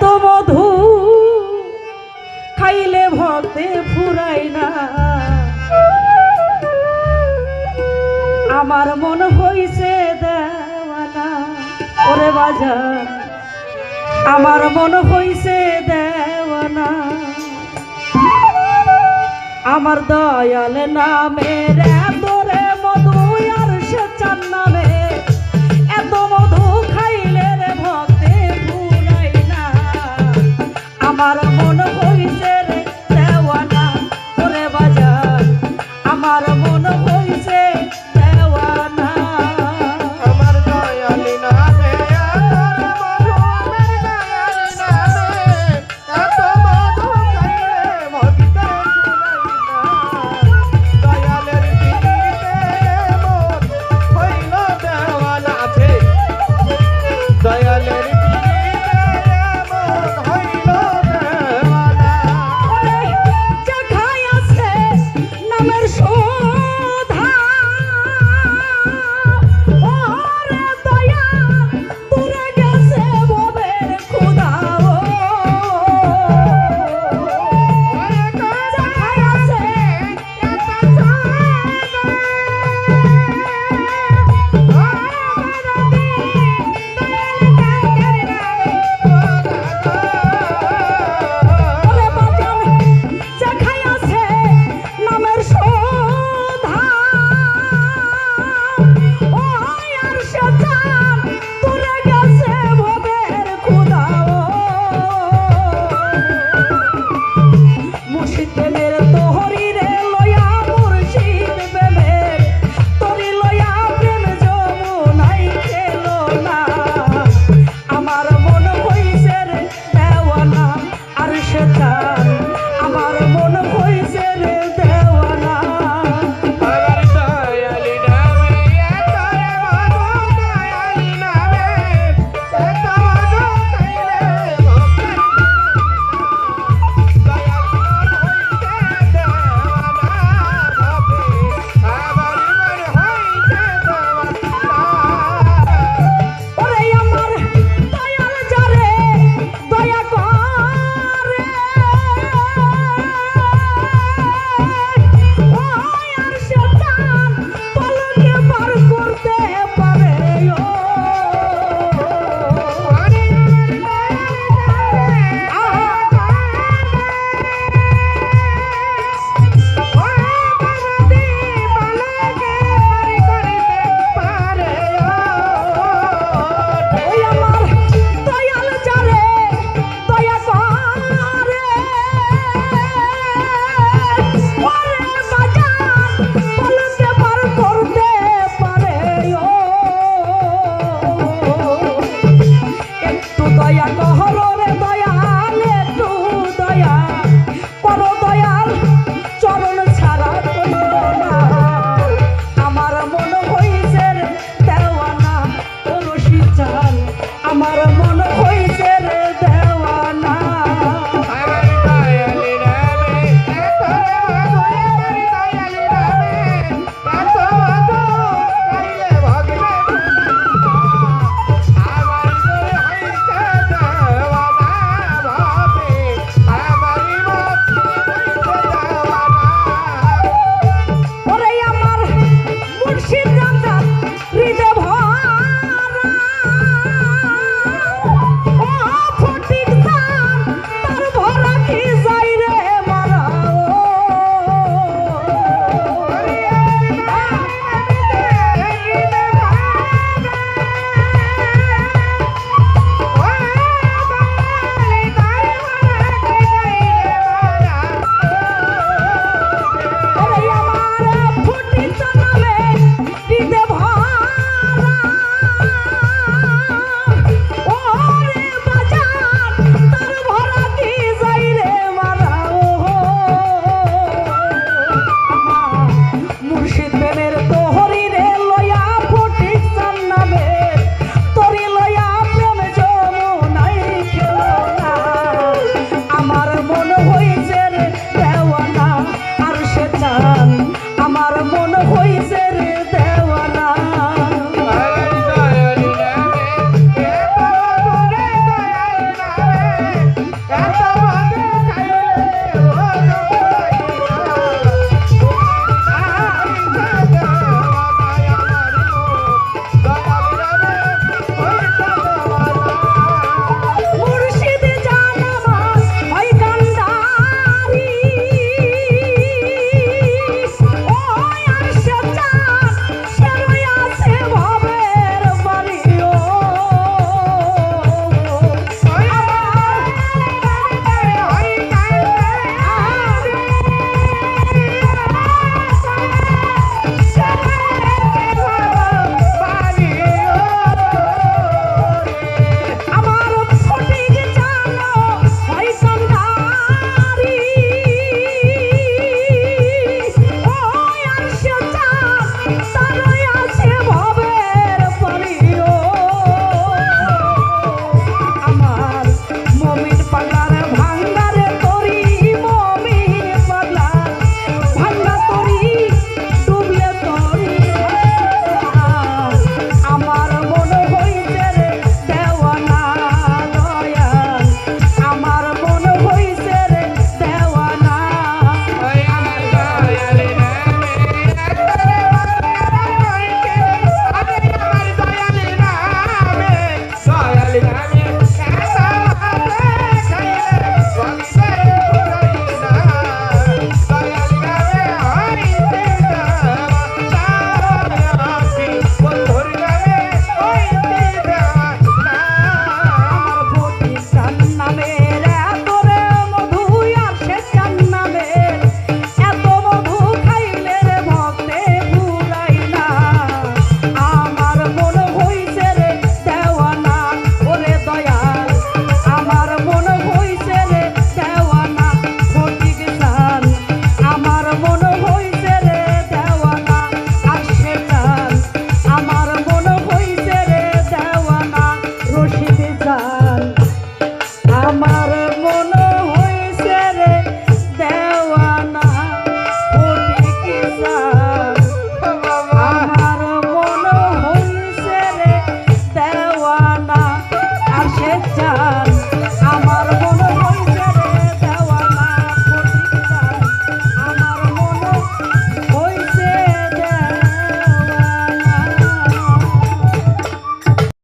এত মধু খাইলে ভক্তে ফুরাই না। আমার মন হইছে দেওয়ানা, ওরে বাজার। আমার মন হইছে দেওয়ানা। আমার দয়াল নামের জান আমার মন হইছে রে দেওয়ানা কোটি কি আমার মন হইছে রে দেওয়ানা, আর সে